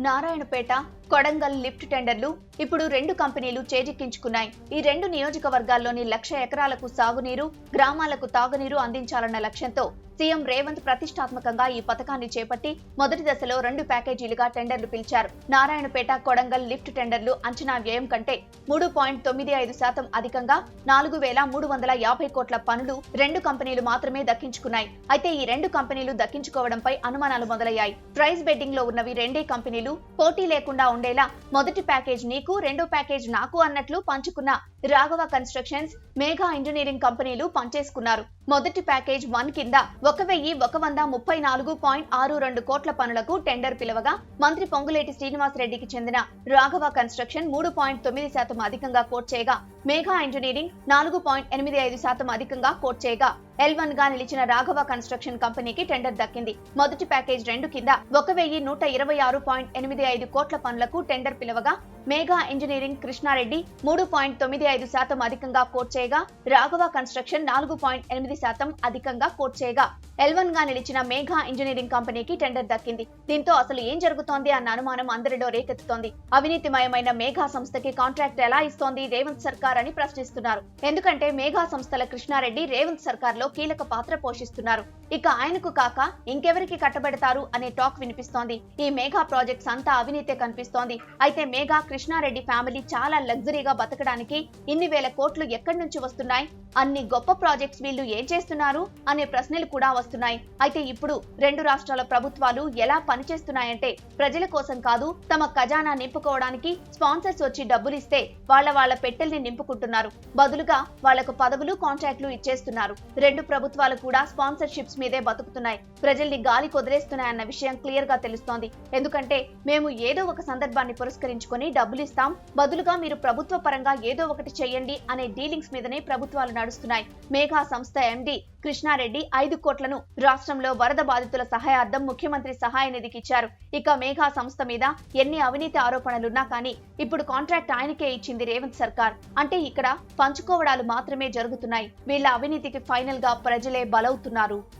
Narayanpet Kodangal lift టెండర్లు ఇప్పుడు రెండు కంపెనీలు చేజిక్కించుకున్నాయి. ఈ రెండు నియోజకవర్గాల్లోని లక్ష ఎకరాలకు సాగునీరు గ్రామాలకు తాగునీరు అందించాలన్న లక్ష్యంతో సీఎం రేవంత్ ప్రతిష్టాత్మకంగా ఈ పథకాన్ని చేపట్టి మొదటి దశలో రెండు ప్యాకేజీలుగా టెండర్లు పిలిచారు. నారాయణపేట కొడంగల్ లిఫ్ట్ టెండర్లు అంచనా వ్యయం కంటే మూడు పాయింట్ తొమ్మిది ఐదు శాతం అధికంగా నాలుగు వేల మూడు వందల యాభై కోట్ల పనులు రెండు కంపెనీలు మాత్రమే దక్కించుకున్నాయి. అయితే ఈ రెండు కంపెనీలు దక్కించుకోవడంపై అనుమానాలు మొదలయ్యాయి. ప్రైస్ బెడ్డింగ్లో ఉన్నవి రెండే కంపెనీలు పోటీ లేకుండా ఉండేలా మొదటి ప్యాకేజ్ నీకు రెండో ప్యాకేజ్ నాకు అన్నట్లు పంచుకున్న రాఘవ కన్స్ట్రక్షన్స్ మేఘా ఇంజనీరింగ్ కంపెనీలు పంచేసుకున్నారు మొదటి ప్యాకేజ్ వన్ కింద ఒక వెయ్యి ఒక వంద ముప్పై నాలుగు పాయింట్ ఆరు రెండు కోట్ల పనులకు టెండర్ పిలవగా మంత్రి పొంగులేటి శ్రీనివాసరెడ్డికి చెందిన రాఘవ కన్స్ట్రక్షన్ మూడు పాయింట్ తొమ్మిది శాతం అధికంగా కోట్ చేయగా మేఘా ఇంజనీరింగ్ నాలుగు పాయింట్ ఎనిమిది ఐదు శాతం అధికంగా కోట్ చేయగా ఎల్ వన్గా నిలిచిన రాఘవ కన్స్ట్రక్షన్ కంపెనీకి టెండర్ దక్కింది. మొదటి ప్యాకేజ్ రెండు కింద ఒక వెయ్యి నూట ఇరవై ఆరు పాయింట్ ఎనిమిది ఐదు కోట్ల పనులకు టెండర్ పిలవగా మేఘా ఇంజనీరింగ్ కృష్ణారెడ్డి మూడు పాయింట్ తొమ్మిది ఐదు శాతం అధికంగా కోట్ చేయగా రాఘవ కన్స్ట్రక్షన్ నాలుగు పాయింట్ ఎనిమిది శాతం అధికంగా కోట్ చేయగా. ఎల్వన్గా నిలిచిన మేఘా ఇంజనీరింగ్ కంపెనీకి టెండర్ దక్కింది. దీంతో అసలు ఏం జరుగుతోంది అన్న అనుమానం అందరిలో రేకెత్తుతోంది. అవినీతిమయమైన మేఘా సంస్థకి కాంట్రాక్ట్ ఎలా ఇస్తోంది రేవంత్ సర్కార్ అని ప్రశ్నిస్తున్నారు. ఎందుకంటే మేఘా సంస్థల కృష్ణారెడ్డి రేవంత్ సర్కార్లో కీలక పాత్ర పోషిస్తున్నారు. ఇక ఆయనకు కాక ఇంకెవరికి కట్టబెడతారు అనే టాక్ వినిపిస్తోంది. ఈ మేఘా ప్రాజెక్ట్స్ అంతా అవినీతే కనిపిస్తోంది. అయితే మేఘా కృష్ణారెడ్డి ఫ్యామిలీ చాలా లగ్జరీగా బతకడానికి ఇన్ని వేల కోట్లు ఎక్కడి నుంచి వస్తున్నాయి? అన్ని గొప్ప ప్రాజెక్ట్స్ వీళ్ళు ఏం చేస్తున్నారు? అనే ప్రశ్నలు కూడా వస్తున్నాయి. అయితే ఇప్పుడు రెండు రాష్ట్రాల ప్రభుత్వాలు ఎలా పనిచేస్తున్నాయంటే ప్రజల కోసం కాదు తమ ఖజానా నింపుకోవడానికి స్పాన్సర్స్ వచ్చి డబ్బులు ఇస్తే వాళ్ళ వాళ్ళ పెట్టెల్ని నింపుకుంటున్నారు. బదులుగా వాళ్ళకు పదవులు కాంట్రాక్టులు ఇచ్చేస్తున్నారు. రెండు ప్రభుత్వాలు కూడా స్పాన్సర్షిప్స్ మీదే బతుకుతున్నాయి. ప్రజల్ని గాలి కొదిలేస్తున్నాయన్న విషయం క్లియర్గా తెలుస్తోంది. ఎందుకంటే మేము ఏదో ఒక సందర్భాన్ని పురస్కరించుకొని డబ్బులు ఇస్తాం బదులుగా మీరు ప్రభుత్వ పరంగా ఏదో ఒకటి చేయండి అనే డీలింగ్స్ మీదనే ప్రభుత్వాలు నడుస్తున్నాయి. మేఘా సంస్థ ఎండీ కృష్ణారెడ్డి ఐదు కోట్లను రాష్ట్రంలో వరద బాధితుల సహాయార్థం ముఖ్యమంత్రి సహాయ నిధికి ఇచ్చారు. ఇక మేఘా సంస్థ మీద ఎన్ని అవినీతి ఆరోపణలున్నా కానీ ఇప్పుడు కాంట్రాక్ట్ ఆయనకే ఇచ్చింది రేవంత్ సర్కార్. అంటే ఇక్కడ పంచుకోవడాలు మాత్రమే జరుగుతున్నాయి. వీళ్ళ అవినీతికి ఫైనల్గా ప్రజలే బలవుతున్నారు.